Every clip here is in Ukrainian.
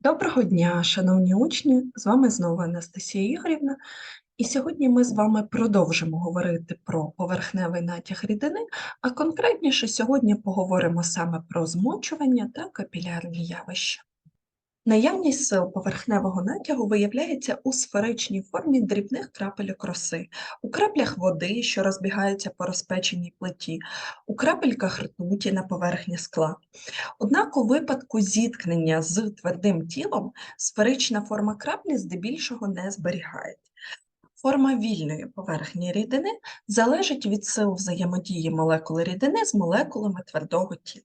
Доброго дня, шановні учні! З вами знову Анастасія Ігорівна, і сьогодні ми з вами продовжимо говорити про поверхневий натяг рідини, а конкретніше сьогодні поговоримо саме про змочування та капілярні явища. Наявність сил поверхневого натягу виявляється у сферичній формі дрібних крапельок роси, у краплях води, що розбігаються по розпеченій плиті, у крапельках ртуті на поверхні скла. Однак у випадку зіткнення з твердим тілом сферична форма краплі здебільшого не зберігається. Форма вільної поверхні рідини залежить від сил взаємодії молекули рідини з молекулами твердого тіла.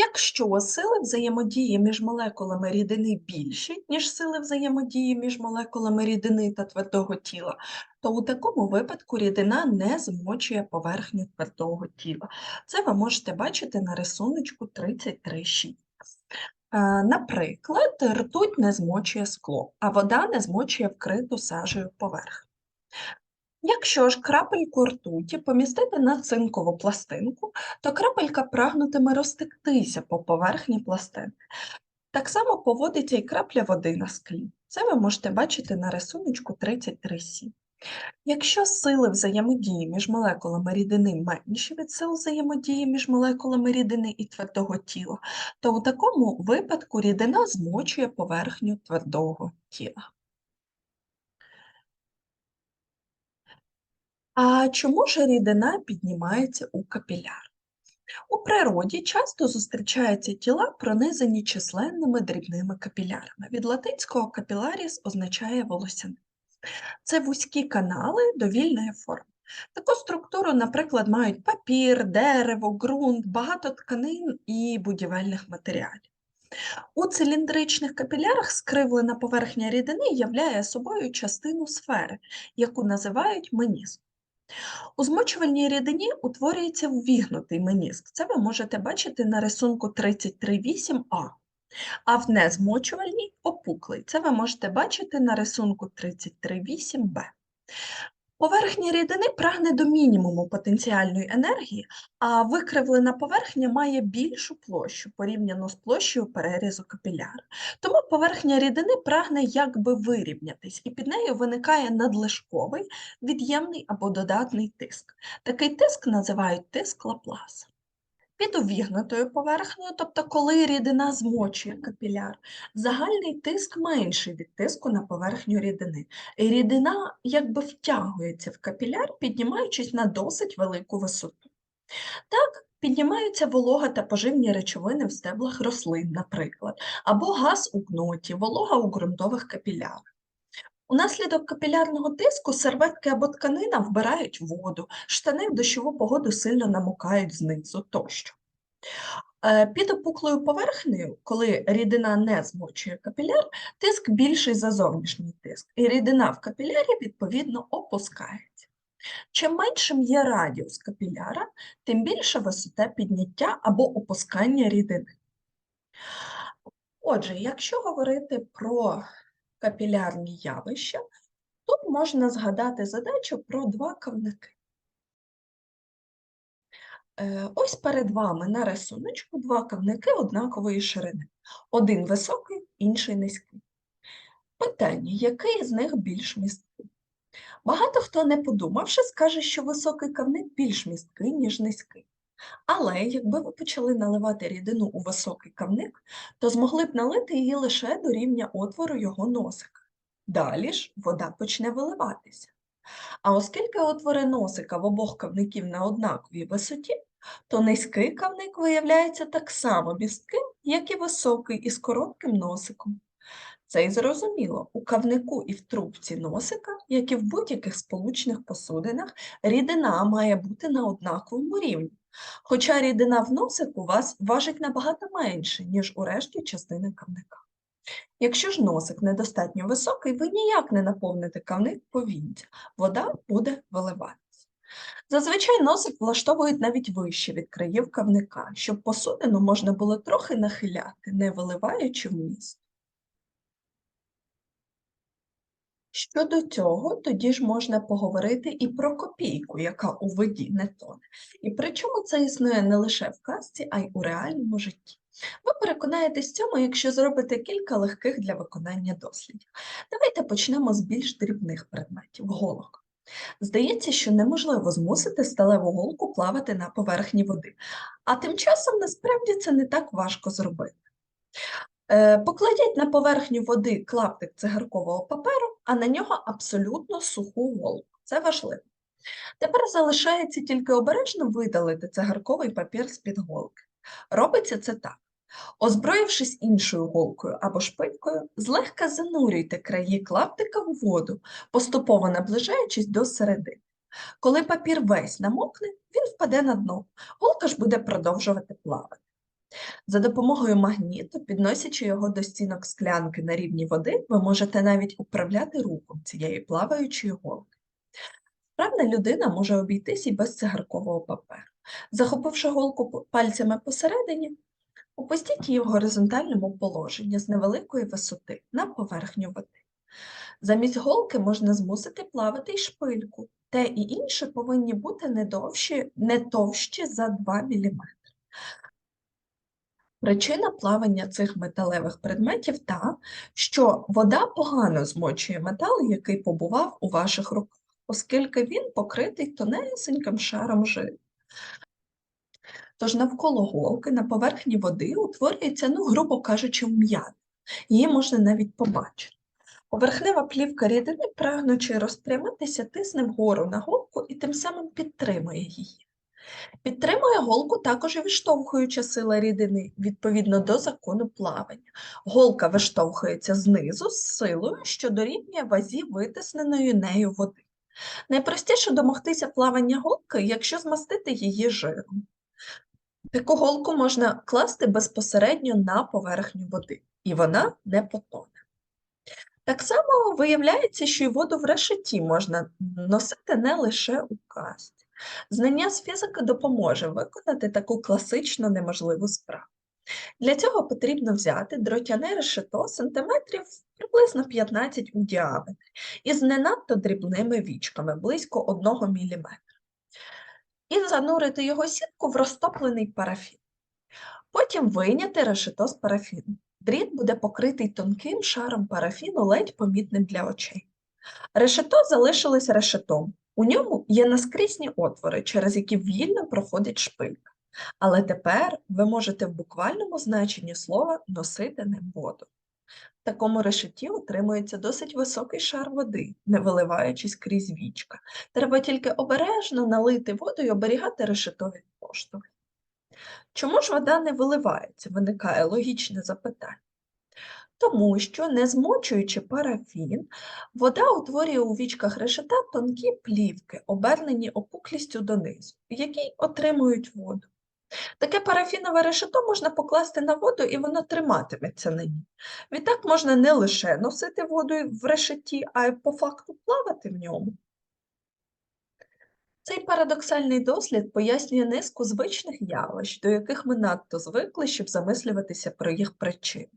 Якщо сили взаємодії між молекулами рідини більші, ніж сили взаємодії між молекулами рідини та твердого тіла, то у такому випадку рідина не змочує поверхню твердого тіла. Це ви можете бачити на рисуночку 33.6. Е, Наприклад, ртуть не змочує скло, а вода не змочує вкриту сажею поверхню. Якщо ж крапельку ртуті помістити на цинкову пластинку, то крапелька прагнутиме розтектися по поверхні пластинки. Так само поводиться і крапля води на склі. Це ви можете бачити на рисуночку 33.7. Якщо сили взаємодії між молекулами рідини менші від сил взаємодії між молекулами рідини і твердого тіла, то у такому випадку рідина змочує поверхню твердого тіла. А чому ж рідина піднімається у капіляр? У природі часто зустрічаються тіла, пронизані численними дрібними капілярами. Від латинського капіларіс означає волосяни. Це вузькі канали довільної форми. Таку структуру, наприклад, мають папір, дерево, ґрунт, багато тканин і будівельних матеріалів. У циліндричних капілярах скривлена поверхня рідини являє собою частину сфери, яку називають меніск. У змочувальній рідині утворюється ввігнутий меніск. Це ви можете бачити на рисунку 33.8а. А в незмочувальній опуклий. Це ви можете бачити на рисунку 33.8б. Поверхня рідини прагне до мінімуму потенціальної енергії, а викривлена поверхня має більшу площу порівняно з площею перерізу капіляра. Тому поверхня рідини прагне якби вирівнятись, і під нею виникає надлишковий, від'ємний або додатний тиск. Такий тиск називають тиск Лапласа. Під увігнутою поверхнею, тобто коли рідина змочує капіляр, загальний тиск менший від тиску на поверхню рідини. І рідина якби втягується в капіляр, піднімаючись на досить велику висоту. Так, піднімаються волога та поживні речовини в стеблах рослин, наприклад, або газ у кноті, волога у ґрунтових капілярах. Унаслідок капілярного тиску серветки або тканина вбирають воду, штани в дощову погоду сильно намокають знизу тощо. Е, Під опуклою поверхнею, коли рідина не змочує капіляр, тиск більший за зовнішній тиск, і рідина в капілярі відповідно опускається. Чим меншим є радіус капіляра, тим більша висота підняття або опускання рідини. Отже, якщо говорити про капілярні явища, тут можна згадати задачу про два кавники. Е, Ось перед вами на рисуночку два кавники однакової ширини. Один високий, інший низький. Питання, який з них більш місткий? Багато хто, не подумавши, скаже, що високий кавник більш місткий, ніж низький. Але якби ви почали наливати рідину у високий кавник, то змогли б налити її лише до рівня отвору його носика. Далі ж вода почне виливатися. А оскільки отвори носика в обох кавників на однаковій висоті, то низький кавник виявляється так само містким, як і високий із коротким носиком. Це й зрозуміло, у кавнику і в трубці носика, як і в будь-яких сполучних посудинах, рідина має бути на однаковому рівні, хоча рідина в носику вас важить набагато менше, ніж у решті частини кавника. Якщо ж носик недостатньо високий, ви ніяк не наповните кавник повінця, вода буде виливатися. Зазвичай носик влаштовують навіть вище від країв кавника, щоб посудину можна було трохи нахиляти, не виливаючи вниз. Щодо цього, тоді ж можна поговорити і про копійку, яка у воді не тоне. І причому це існує не лише в казці, а й у реальному житті. Ви переконаєтесь цьому, якщо зробите кілька легких для виконання дослідів. Давайте почнемо з більш дрібних предметів голок. Здається, що неможливо змусити сталеву голку плавати на поверхні води, а тим часом насправді це не так важко зробити. Е, Покладіть на поверхню води клаптик цигаркового паперу, а на нього абсолютно суху голку. Це важливо. Тепер залишається тільки обережно видалити цигарковий папір з-під голки. Робиться це так. Озброївшись іншою голкою або шпилькою, злегка занурюйте краї клаптика в воду, поступово наближаючись до середини. Коли папір весь намокне, він впаде на дно, голка ж буде продовжувати плавати. За допомогою магніту, підносячи його до стінок склянки на рівні води, ви можете навіть управляти рухом цієї плаваючої голки. Вправна людина може обійтись і без цигаркового паперу. Захопивши голку пальцями посередині, опустіть її в горизонтальному положенні з невеликої висоти на поверхню води. Замість голки можна змусити плавати й шпильку. Те і інше повинні бути не, довші, не товщі за 2 мм. Причина плавання цих металевих предметів та, що вода погано змочує метал, який побував у ваших руках, оскільки він покритий тонесеньким шаром жиру. Тож навколо голки на поверхні води утворюється, ну, грубо кажучи, вм'ятина. Її можна навіть побачити. Поверхнева плівка рідини, прагнучи розпрямитися, тисне вгору на голку і тим самим підтримує її. Підтримує голку також і виштовхуюча сила рідини, відповідно до закону плавання. Голка виштовхується знизу з силою, що дорівнює вазі витисненої нею води. Найпростіше домогтися плавання голки, якщо змастити її жиром. Таку голку можна класти безпосередньо на поверхню води, і вона не потоне. Так само виявляється, що й воду в решеті можна носити не лише у касті. Знання з фізики допоможе виконати таку класично неможливу справу. Для цього потрібно взяти дротяне решето сантиметрів приблизно 15 у діаметрі із не надто дрібними вічками, близько 1 мм, і занурити його сітку в розтоплений парафін. Потім вийняти решето з парафіну. Дріт буде покритий тонким шаром парафіну, ледь помітним для очей. Решето залишилось решетом. У ньому є наскрізні отвори, через які вільно проходить шпилька. Але тепер ви можете в буквальному значенні слова носити ним воду. В такому решеті утримується досить високий шар води, не виливаючись крізь вічка. Треба тільки обережно налити воду і оберігати решето від поштовхів. Чому ж вода не виливається? Виникає логічне запитання. Тому що, не змочуючи парафін, вода утворює у вічках решета тонкі плівки, обернені опуклістю донизу, які отримують воду. Таке парафінове решето можна покласти на воду, і воно триматиметься на ній. Відтак можна не лише носити воду в решеті, а й по факту плавати в ньому. Цей парадоксальний дослід пояснює низку звичних явищ, до яких ми надто звикли, щоб замислюватися про їх причини.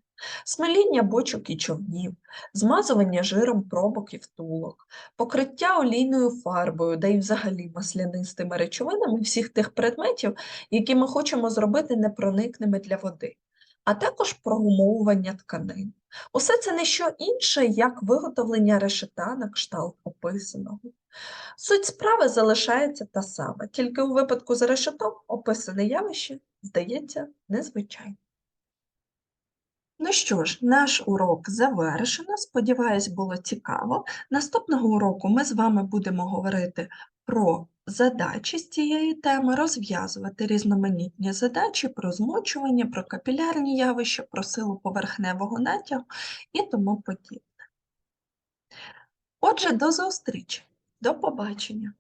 Смеління бочок і човнів, змазування жиром пробок і втулок, покриття олійною фарбою, да й взагалі маслянистими речовинами всіх тих предметів, які ми хочемо зробити непроникними для води, а також прогумовування тканин. Усе це не що інше, як виготовлення решета на кшталт описаного. Суть справи залишається та сама, тільки у випадку з решетом описане явище здається незвичайним. Ну що ж, наш урок завершено. Сподіваюсь, було цікаво. Наступного уроку ми з вами будемо говорити про задачі з цієї теми, розв'язувати різноманітні задачі про змочування, про капілярні явища, про силу поверхневого натягу і тому подібне. Отже, до зустрічі, до побачення!